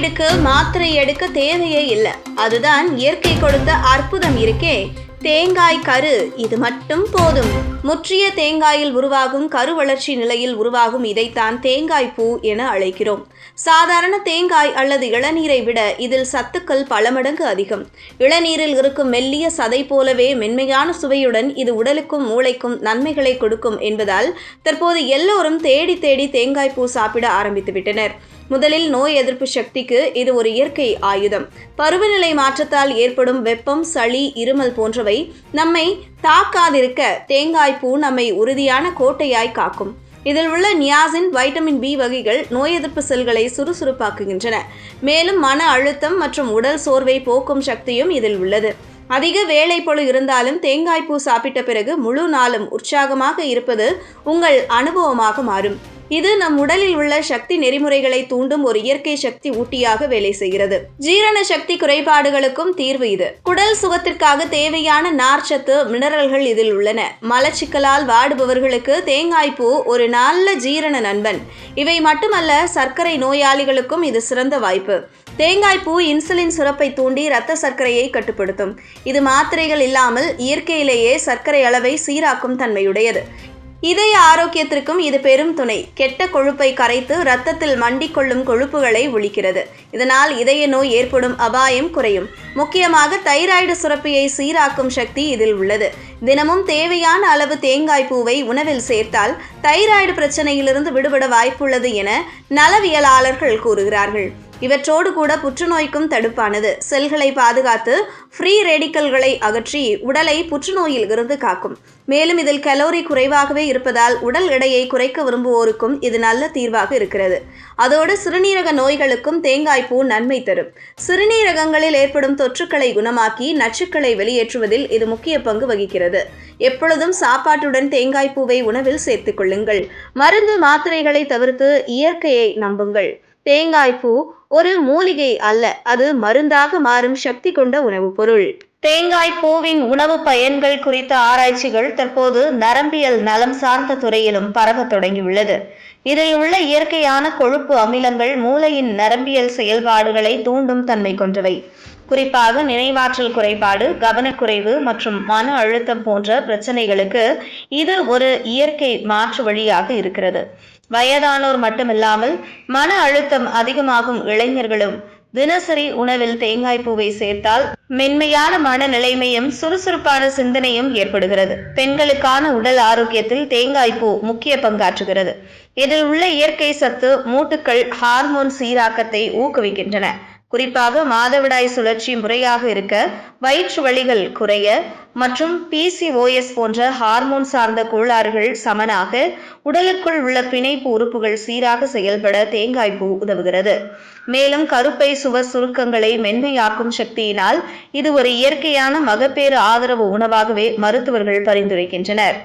தைராய்டுக்கு மாத்திரை எடுக்க தேவையே இல்லை. அதுதான் இயற்கை கொடுத்த அற்புதம் இருக்கே. தேங்காய் கரு இது மட்டும் போதும். முற்றிய தேங்காயில் உருவாகும் கரு வளர்ச்சி நிலையில் உருவாகும் இதைத்தான் தேங்காய் பூ என அழைக்கிறோம். சாதாரண தேங்காய் அல்லது இளநீரை விட இதில் சத்துக்கள் பல மடங்கு அதிகம். இளநீரில் இருக்கும் மெல்லிய சதை போலவே மென்மையான சுவையுடன் இது உடலுக்கும் மூளைக்கும் நன்மைகளை கொடுக்கும் என்பதால் தற்போது எல்லோரும் தேடி தேடி தேங்காய் பூ சாப்பிட ஆரம்பித்து விட்டனர் முதலில் நோய் எதிர்ப்பு சக்திக்கு இது ஒரு இயற்கை ஆயுதம். பருவநிலை மாற்றத்தால் ஏற்படும் வெப்பம் சளி இருமல் போன்றவை நம்மை தாக்காதிருக்க தேங்காய் பூ நம்மை உறுதியான கோட்டையாய் காக்கும். இதில் உள்ள நியாசின் வைட்டமின் பி வகைகள் நோய் எதிர்ப்பு செல்களை சுறுசுறுப்பாக்குகின்றன. மேலும் மன அழுத்தம் மற்றும் உடல் சோர்வை போக்கும் சக்தியும் இதில் உள்ளது. அதிக வேலைப்பொழு இருந்தாலும் தேங்காய் பூ சாப்பிட்ட பிறகு முழு நாளும் உற்சாகமாக இருப்பது உங்கள் அனுபவமாக மாறும். இது நம் உடலில் உள்ள சக்தி நெறிமுறைகளை தூண்டும் ஒரு இயற்கை சக்தி ஊட்டியாக வேலை செய்கிறது. ஜீரண சக்தி குறைபாடுகளுக்கும் தீர்வு இது. குடல் சுகத்திற்காக தேவையான நார்ச்சத்து மினரல்கள் இதில் உள்ளன. மலச்சிக்கலால் வாடுபவர்களுக்கு தேங்காய் பூ ஒரு நல்ல ஜீரண நண்பன். இவை மட்டுமல்ல சர்க்கரை நோயாளிகளுக்கும் இது சிறந்த வாய்ப்பு. தேங்காய் பூ இன்சுலின் சுரப்பை தூண்டி இரத்த சர்க்கரையை கட்டுப்படுத்தும். இது மாத்திரைகள் இல்லாமல் இயற்கையிலேயே சர்க்கரை அளவை சீராக்கும் தன்மையுடையது. இதய ஆரோக்கியத்திற்கும் இது பெரும் துணை. கெட்ட கொழுப்பை கரைத்து இரத்தத்தில் மண்டிக்கொள்ளும் கொழுப்புகளை ஒழிக்கிறது. இதனால் இதய நோய் ஏற்படும் அபாயம் குறையும். முக்கியமாக தைராய்டு சுரப்பியை சீராக்கும் சக்தி இதில் உள்ளது. தினமும் தேவையான அளவு தேங்காய் பூவை உணவில் சேர்த்தால் தைராய்டு பிரச்சனையிலிருந்து விடுபட வாய்ப்புள்ளது என நலவியலாளர்கள் கூறுகிறார்கள். இவற்றோடு கூட புற்றுநோய்க்கும் தடுப்பானது. செல்களை பாதுகாத்து ஃப்ரீ ரேடிக்கல்களை அகற்றி உடலை புற்றுநோயில் இருந்து காக்கும். மேலும் இதில் கலோரி குறைவாகவே இருப்பதால் உடல் எடையை குறைக்க விரும்புவோருக்கும் இது நல்ல தீர்வாக இருக்கிறது. அதோடு சிறுநீரக நோய்களுக்கும் தேங்காய் பூ நன்மை தரும். சிறுநீரகங்களில் ஏற்படும் தொற்றுக்களை குணமாக்கி நச்சுக்களை வெளியேற்றுவதில் இது முக்கிய பங்கு வகிக்கிறது. எப்பொழுதும் சாப்பாட்டுடன் தேங்காய் பூவை உணவில் சேர்த்துக் கொள்ளுங்கள். மருந்து மாத்திரைகளை தவிர்த்து இயற்கையை நம்புங்கள். தேங்காய் பூ ஒரு மூலிகை அல்ல. அது மருந்தாக மாறும் சக்தி கொண்ட உணவுப் பொருள். தேங்காய் பூவின் உணவு பயன்கள் குறித்த ஆராய்ச்சிகள் தற்போது நரம்பியல் நலம் சார்ந்த துறையிலும் பரவத் தொடங்கியுள்ளது. இதில் உள்ள இயற்கையான கொழுப்பு அமிலங்கள் மூளையின் நரம்பியல் செயல்பாடுகளை தூண்டும் தன்மை கொண்டவை. குறிப்பாக நினைவாற்றல் குறைபாடு கவனக்குறைவு மற்றும் மன அழுத்தம் போன்ற பிரச்சனைகளுக்கு இது ஒரு இயற்கை மாற்று வழியாக இருக்கிறது. வயதானோர் மட்டுமில்லாமல் மன அழுத்தம் அதிகமாகும் இளைஞர்களும் தினசரி உணவில் தேங்காய் பூவை சேர்த்தால் மென்மையான மனநிலைமையும் சுறுசுறுப்பான சிந்தனையும் ஏற்படுகிறது. பெண்களுக்கான உடல் ஆரோக்கியத்தில் தேங்காய் பூ முக்கிய பங்காற்றுகிறது. இதில் உள்ள இயற்கை சத்து மூட்டுக்கள் ஹார்மோன் சீராக்கத்தை ஊக்குவிக்கின்றன. குறிப்பாக மாதவிடாய் சுழற்சி முறையாக இருக்க வயிற்று வலிகள் குறைய மற்றும் பிசிஓஎஸ் போன்ற ஹார்மோன் சார்ந்த கோளாறுகள் சமனாக உடலுக்குள் உள்ள பிணைப்பு உறுப்புகள் சீராக செயல்பட தேங்காய் பூ உதவுகிறது. மேலும் கருப்பை சுவர் சுருக்கங்களை மென்மையாக்கும் சக்தியினால் இது ஒரு இயற்கையான மகப்பேறு ஆதரவு உணவாகவே மருத்துவர்கள் பரிந்துரைக்கின்றனர்.